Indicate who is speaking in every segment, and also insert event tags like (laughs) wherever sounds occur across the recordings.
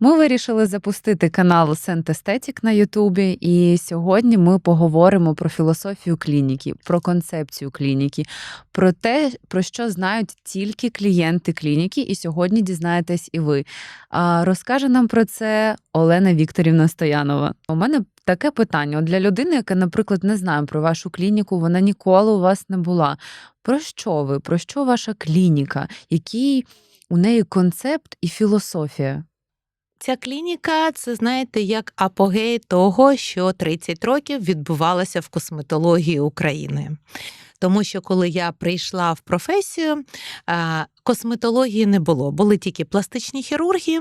Speaker 1: Ми вирішили запустити канал Сент Естетік на Ютубі, і сьогодні ми поговоримо про філософію клініки, про концепцію клініки, про те, про що знають тільки клієнти клініки, і сьогодні дізнаєтесь і ви. А розкаже нам про це Олена Вікторівна Стоянова. У мене таке питання для людини, яка, наприклад, не знає про вашу клініку, вона ніколи у вас не була. Про що ви? Про що ваша клініка? Який у неї концепт і філософія?
Speaker 2: Ця клініка це знаєте як апогей того, що 30 років відбувалося в косметології України. Тому що коли я прийшла в професію, косметології не було. Були тільки пластичні хірурги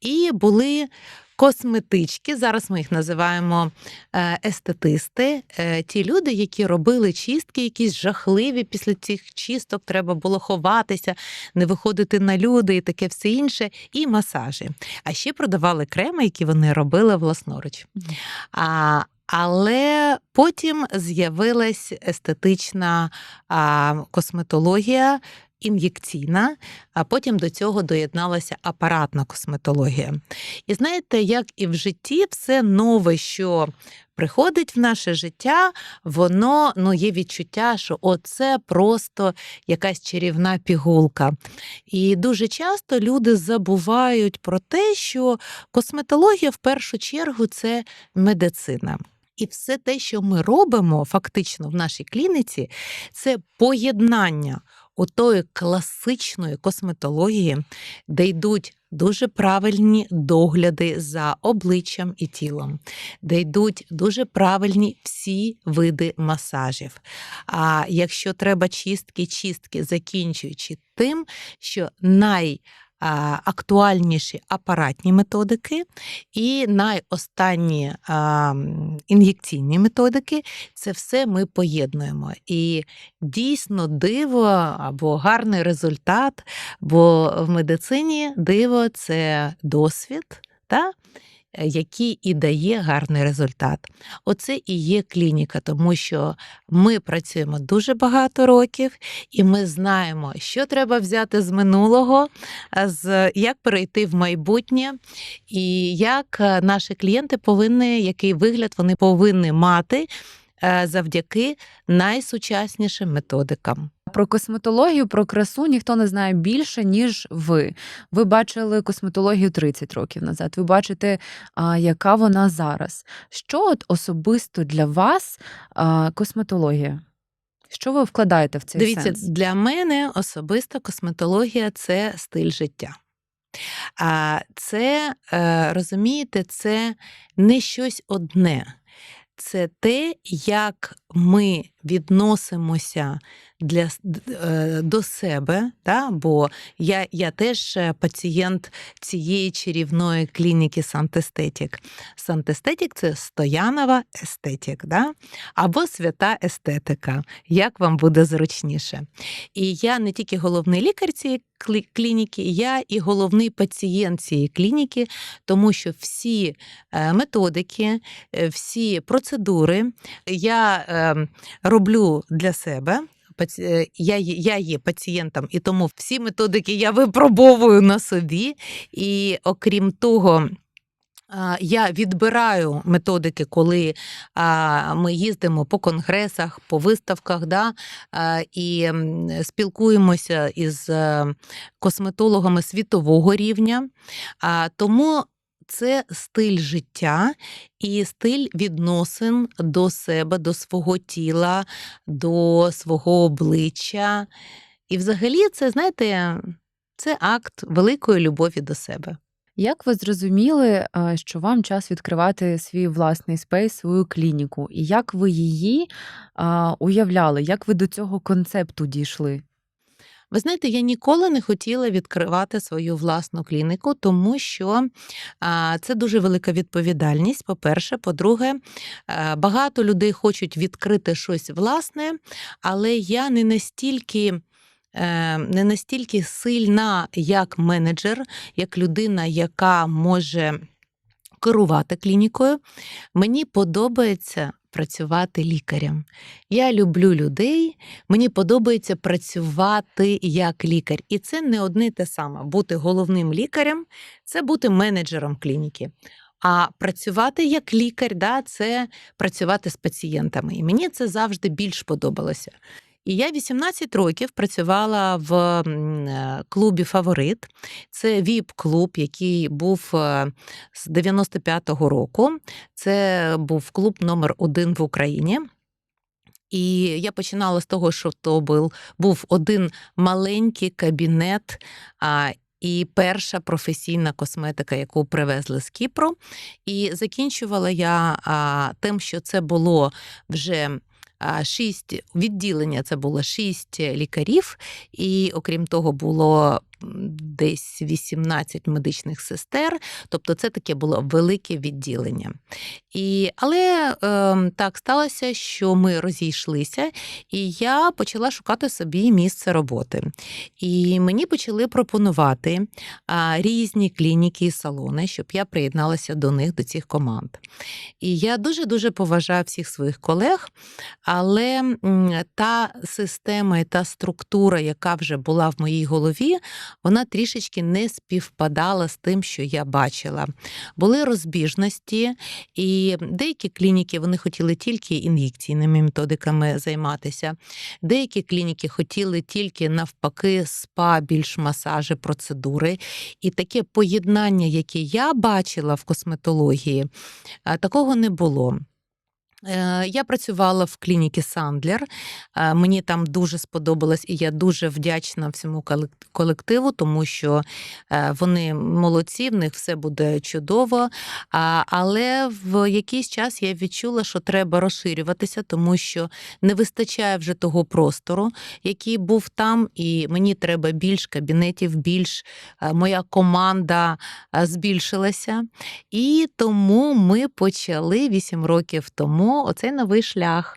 Speaker 2: і були косметички. Зараз ми їх називаємо е, естетисти. Е, Ті люди, які робили чистки, якісь жахливі після цих чисток, треба було ховатися, не виходити на люди і таке все інше, і масажі. А ще продавали креми, які вони робили власноруч. А, але потім з'явилась естетична а, косметологія. Ін'єкційна, а потім до цього доєдналася апаратна косметологія. І знаєте, як і в житті, все нове, що приходить в наше життя, воно ну, є відчуття, що оце просто якась чарівна пігулка. І дуже часто люди забувають про те, що косметологія в першу чергу це медицина. І все те, що ми робимо фактично в нашій клініці, це поєднання отої класичної косметології, де йдуть дуже правильні догляди за обличчям і тілом, де йдуть дуже правильні всі види масажів. А якщо треба чистки, чистки, закінчуючи тим, що най актуальніші апаратні методики і найостанні ін'єкційні методики це все ми поєднуємо. І дійсно диво або гарний результат, бо в медицині диво це досвід. Та? Е, Який і дає гарний результат. Оце і є клініка, тому що ми працюємо дуже багато років, і ми знаємо, що треба взяти з минулого, з як перейти в майбутнє, і як е, наші клієнти повинні, який вигляд вони повинні мати завдяки найсучаснішим методикам.
Speaker 1: Про косметологію, про красу ніхто не знає більше, ніж ви. Ви бачили косметологію 30 років назад. Ви бачите, а, яка вона зараз. Що от особисто для вас а, косметологія? Що ви вкладаєте в цей
Speaker 2: Дивіться,
Speaker 1: сенс?
Speaker 2: для мене особисто косметологія це стиль життя. А це, е, розумієте, це не щось одне. Це те, як ми відносимося для, е, до себе, да? бо я, я теж е, пацієнт цієї чарівної клініки Сантестетік. Сантестетік це стоянова естетик, да? або свята естетика, як вам буде зручніше. І я не тільки головний лікар цієї клініки, я і головний пацієнт цієї клініки, тому що всі е, методики, всі процедури я е, роблю для себе. Е, Я, є- пацієнтом, і тому всі методики я випробовую на собі. І окрім того, я відбираю методики, коли ми їздимо по конгресах, по виставках, да, і спілкуємося із е, косметологами світового рівня. Тому це стиль життя і стиль відносин до себе, до свого тіла, до свого обличчя. І взагалі, це, знаєте, це акт великої любові до себе.
Speaker 1: Як ви зрозуміли, що вам час відкривати свій власний спейс, свою клініку? І як ви її уявляли? Як ви до цього концепту дійшли?
Speaker 2: Ви знаєте, я ніколи не хотіла відкривати свою власну клініку, тому що це дуже велика відповідальність. По-перше, по-друге, е, багато людей хочуть відкрити щось власне, але я не настільки. е, Не настільки сильна як менеджер, як людина, яка може керувати клінікою. Мені подобається працювати лікарем. Я люблю людей, мені подобається працювати як лікар. І це не одне те саме. Бути головним лікарем це бути менеджером клініки. А працювати як лікар, да, це працювати з пацієнтами. І мені це завжди більш подобалося. І я 18 років працювала в е, клубі Фаворит. Це ВІП-клуб, який був е, з 95-го року. Це був клуб номер один в Україні. І я починала з того, що то був, був один маленький кабінет. І перша професійна косметика, яку привезли з Кіпру. І закінчувала я а, тим, що це було вже шість відділення, це було шість лікарів, і окрім того, було десь 18 медичних сестер. Тобто, це таке було велике відділення. І, але е, так сталося, що ми розійшлися, і я почала шукати собі місце роботи. І мені почали пропонувати різні клініки і салони, щоб я приєдналася до них, до цих команд. І я дуже-дуже поважаю всіх своїх колег, але та система і та структура, яка вже була в моїй голові, вона трішечки не співпадала з тим, що я бачила. Були розбіжності, і деякі клініки вони хотіли тільки ін'єкційними методиками займатися. Деякі клініки хотіли тільки навпаки спа, більш масажі, процедури. І таке поєднання, яке я бачила в косметології, такого не було. Е, Я працювала в клініці Сандлер. Е, Мені там дуже сподобалось, і я дуже вдячна всьому колективу, тому що е, вони молодці, в них все буде чудово. Але в якийсь час я відчула, що треба розширюватися, тому що не вистачає вже того простору, який був там, і мені треба більш кабінетів, більш моя команда збільшилася. І тому ми почали 8 років тому оцей новий шлях.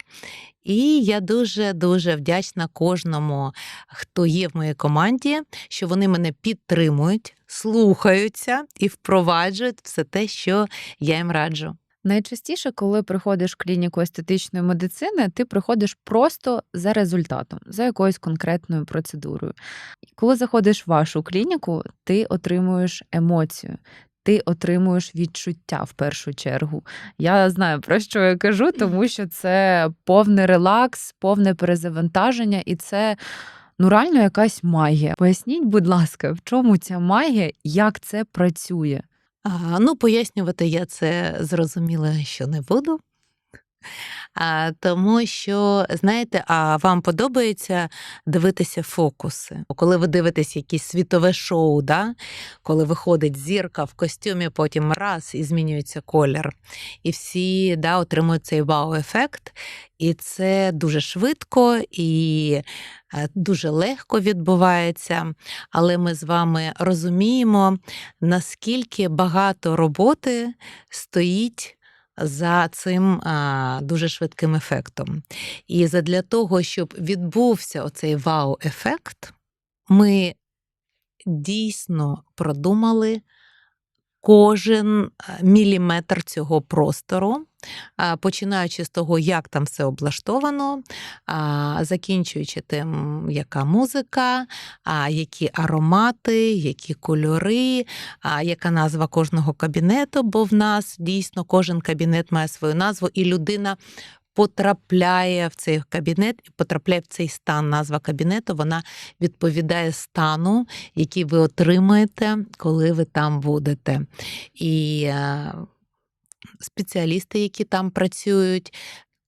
Speaker 2: І я дуже дуже вдячна кожному, хто є в моїй команді, що вони мене підтримують, слухаються і впроваджують все те, що я їм раджу.
Speaker 1: Найчастіше, коли приходиш в клініку естетичної медицини, ти приходиш просто за результатом, за якоюсь конкретною процедурою. Коли заходиш в вашу клініку, ти отримуєш емоцію. Ти отримуєш відчуття в першу чергу. Я знаю про що я кажу, тому що це повний релакс, повне перезавантаження, і це ну реально якась магія. Поясніть, будь ласка, в чому ця магія, як це працює?
Speaker 2: А, ну, пояснювати я це зрозуміла, що не буду. Тому що, знаєте, а вам подобається дивитися фокуси. Коли ви дивитесь якесь світове шоу, да? коли виходить зірка в костюмі, потім раз і змінюється колір. І всі да, отримують цей вау-ефект. І це дуже швидко і е, дуже легко відбувається. Але ми з вами розуміємо, наскільки багато роботи стоїть за цим а, дуже швидким ефектом. І задля того, щоб відбувся оцей вау-ефект, ми дійсно продумали кожен міліметр цього простору. Починаючи з того, як там все облаштовано, закінчуючи тим, яка музика, які аромати, які кольори, яка назва кожного кабінету, бо в нас дійсно кожен кабінет має свою назву, і людина потрапляє в цей кабінет і потрапляє в цей стан. Назва кабінету вона відповідає стану, який ви отримаєте, коли ви там будете. І е, спеціалісти, які там працюють.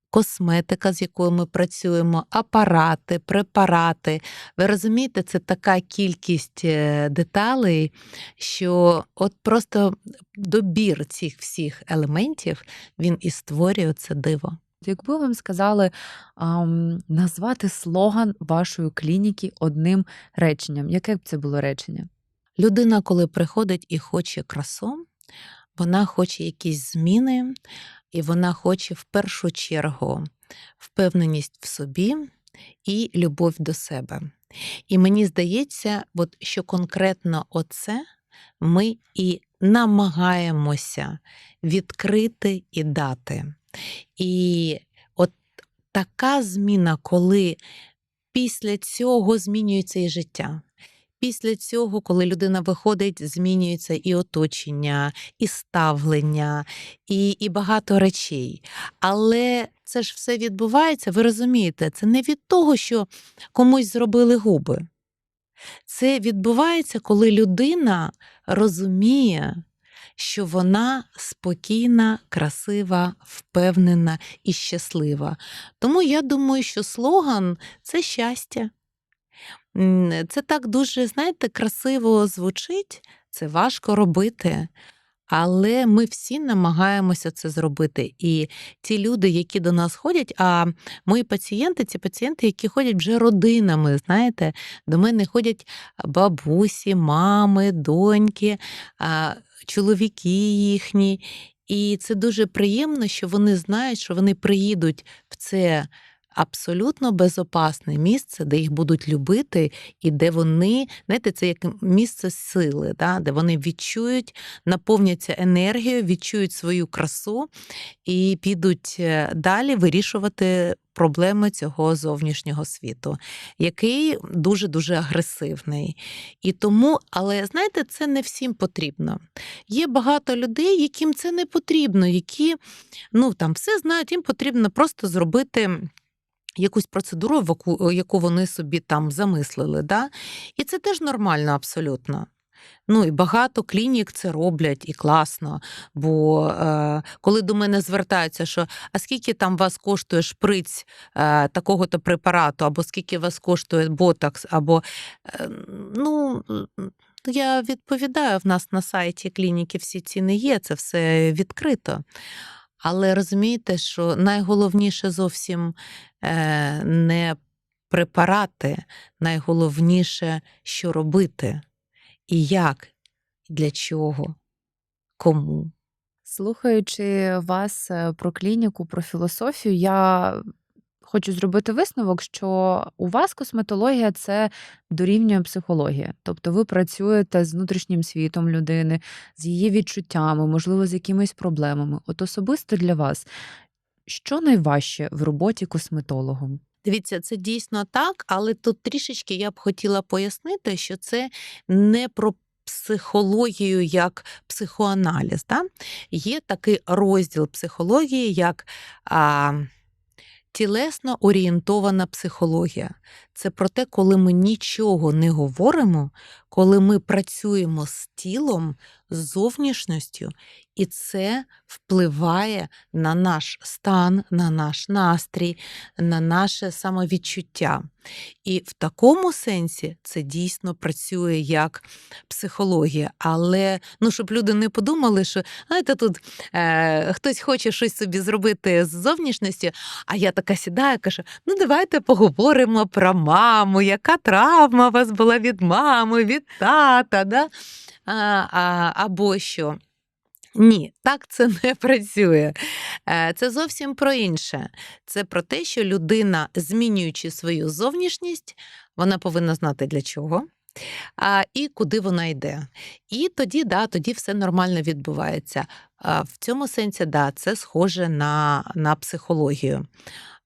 Speaker 2: Косметика, з якою ми працюємо, апарати, препарати. Ви розумієте, це така кількість е, деталей, що от просто добір цих всіх елементів він і створює це диво.
Speaker 1: Якби вам сказали ам, назвати слоган вашої клініки одним реченням, яке б це було речення?
Speaker 2: Людина, коли приходить і хоче красу, вона хоче якісь зміни, і вона хоче в першу чергу впевненість в собі і любов до себе. І мені здається, от, що конкретно оце ми і намагаємося відкрити і дати. І от така зміна, коли після цього змінюється і життя. Після цього, коли людина виходить, змінюється і оточення, і ставлення, і, і багато речей. Але це ж все відбувається, ви розумієте, це не від того, що комусь зробили губи. Це відбувається, коли людина розуміє, що вона спокійна, красива, впевнена і щаслива. Тому я думаю, що слоган це щастя. Це так дуже, знаєте, красиво звучить, це важко робити. Але ми всі намагаємося це зробити. І ті люди, які до нас ходять, а мої пацієнти, ці пацієнти, які ходять вже родинами, знаєте, до мене ходять бабусі, мами, доньки, чоловіки їхні. І це дуже приємно, що вони знають, що вони приїдуть в це абсолютно безопасне місце, де їх будуть любити, і де вони, знаєте, це як місце сили, да? де вони відчують, наповняться енергією, відчують свою красу і підуть е, далі вирішувати проблеми цього зовнішнього світу, який дуже-дуже агресивний. І тому, але знаєте, це не всім потрібно. Є багато людей, яким це не потрібно, які ну, там все знають, їм потрібно просто зробити якусь процедуру, яку, яку вони собі там замислили. Да? І це теж нормально абсолютно. Ну і багато клінік це роблять і класно. Бо е, коли до мене звертаються, що а скільки там вас коштує шприць е, такого-то препарату, або скільки вас коштує ботокс, або е, ну. Я відповідаю, в нас на сайті клініки всі ціни є, це все відкрито. Але розумієте, що найголовніше зовсім е, не препарати, найголовніше, що робити, і як, для чого, кому.
Speaker 1: Слухаючи вас е, про клініку, про філософію, я хочу зробити висновок, що у вас косметологія це дорівнює психологія. Тобто ви працюєте з внутрішнім світом людини, з її відчуттями, можливо, з якимись проблемами. От особисто для вас, що найважче в роботі косметологом?
Speaker 2: Дивіться, це дійсно так, але тут трішечки я б хотіла пояснити, що це не про психологію як психоаналіз. Да? Є такий розділ психології, як а, тілесно орієнтована психологія. Це про те, коли ми нічого не говоримо, коли ми працюємо з тілом, з зовнішністю, і це впливає на наш стан, на наш настрій, на наше самовідчуття. І в такому сенсі це дійсно працює як психологія. Але ну, щоб люди не подумали, що знаєте, тут е, хтось хоче щось собі зробити з зовнішністю, а я така сідаю, кажу: ну давайте поговоримо про маму, яка травма у вас була від мами, від тата, да? а, а, або що. Ні, так це (laughs) не працює. Е, Це зовсім про інше. Це про те, що людина, змінюючи свою зовнішність, вона повинна знати для чого. А, і куди вона йде. І тоді, да, тоді все нормально відбувається. В цьому сенсі, да, це схоже на, на психологію.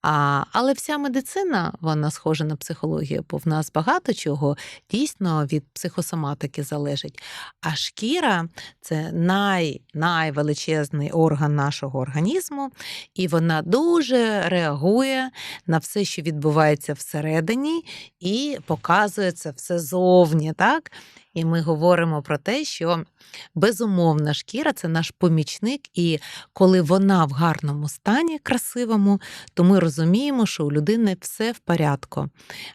Speaker 2: А, але вся медицина вона схожа на психологію, бо в нас багато чого дійсно від психосоматики залежить. А шкіра це най, найвеличезний орган нашого організму, і вона дуже реагує на все, що відбувається всередині, і показує це все зовні. Так? І ми говоримо про те, що безумовна шкіра це наш помічник, і коли вона в гарному стані, красивому, то ми розуміємо, що у людини все в порядку.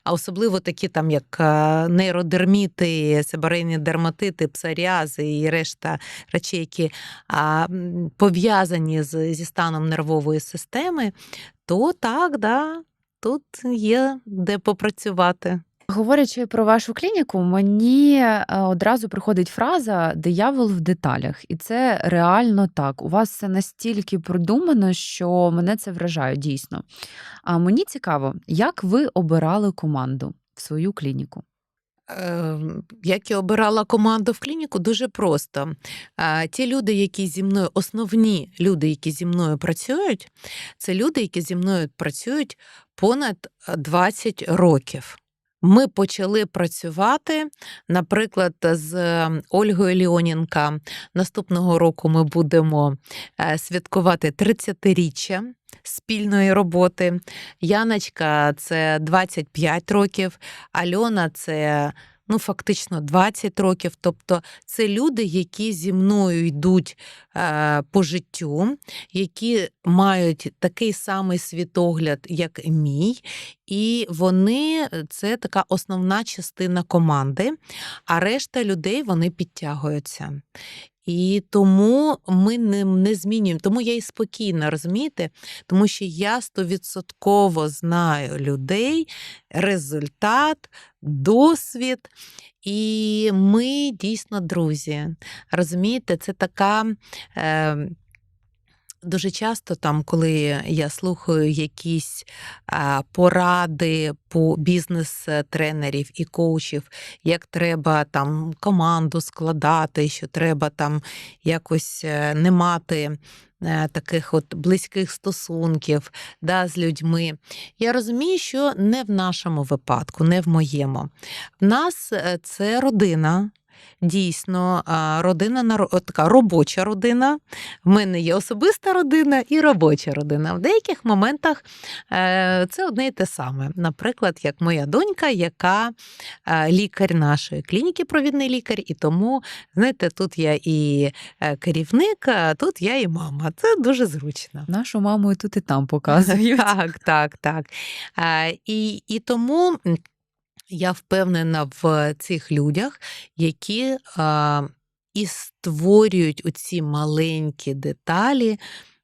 Speaker 2: А особливо такі, там, як е, нейродерміти, себорейні дерматити, псоріази і решта речей, які пов'язані зі станом нервової системи, то так, да, тут є де попрацювати.
Speaker 1: Говорячи про вашу клініку, мені е, одразу приходить фраза диявол в деталях, і це реально так. У вас все настільки продумано, що мене це вражає дійсно. А мені цікаво, як ви обирали команду в свою клініку?
Speaker 2: Е, Як я обирала команду в клініку, дуже просто. Е, Ті люди, які зі мною, основні люди, які зі мною працюють, це люди, які зі мною працюють понад е, 20 років. Ми почали працювати, наприклад, з е, Ольгою Ліонінка. Наступного року ми будемо е, святкувати 30-річчя спільної роботи. Яночка це 25 років, Альона це ну, фактично 20 років. Тобто це люди, які зі мною йдуть е, по життю, які мають такий самий світогляд, як мій, і вони це така основна частина команди, а решта людей вони підтягуються. І тому ми не, не змінюємо. Тому я і спокійна, розумієте? Тому що я стовідсотково знаю людей, результат, досвід. І ми дійсно друзі. Розумієте, це така. Е, Дуже часто, там, коли я слухаю якісь поради по бізнес-тренерів і коучів, як треба там команду складати, що треба там якось е, не мати е, таких от близьких стосунків да, з людьми. Я розумію, що не в нашому випадку, не в моєму. В нас е, це родина. Дійсно, родина така робоча родина. В мене є особиста родина і робоча родина. В деяких моментах е, це одне і те саме. Наприклад, як моя донька, яка е, лікар нашої клініки, провідний лікар, і тому, знаєте, тут я і е, керівник, а тут я і мама. Це дуже зручно.
Speaker 1: Нашу маму і тут і там показують. (laughs)
Speaker 2: Так, так, так. І, і тому я впевнена в цих людях, які а, і створюють оці маленькі деталі.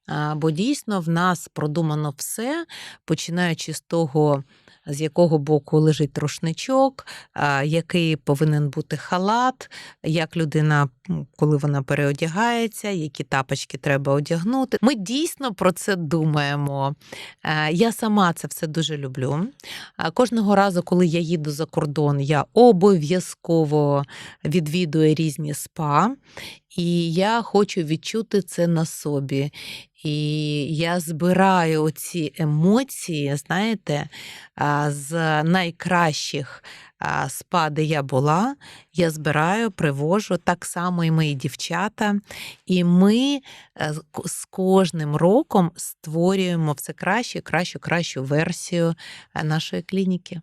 Speaker 2: А, Бо дійсно в нас продумано все, починаючи з того, з якого боку лежить рушничок, який повинен бути халат, як людина, коли вона переодягається, які тапочки треба одягнути. Ми дійсно про це думаємо. Е, Я сама це все дуже люблю. Кожного разу, коли я їду за кордон, я обов'язково відвідую різні спа, і я хочу відчути це на собі. І я збираю ці емоції, знаєте, з найкращих а, спа, де я була, я збираю, привожу так само і мої дівчата. І ми е, з кожним роком створюємо все краще, кращу, кращу версію е, нашої клініки.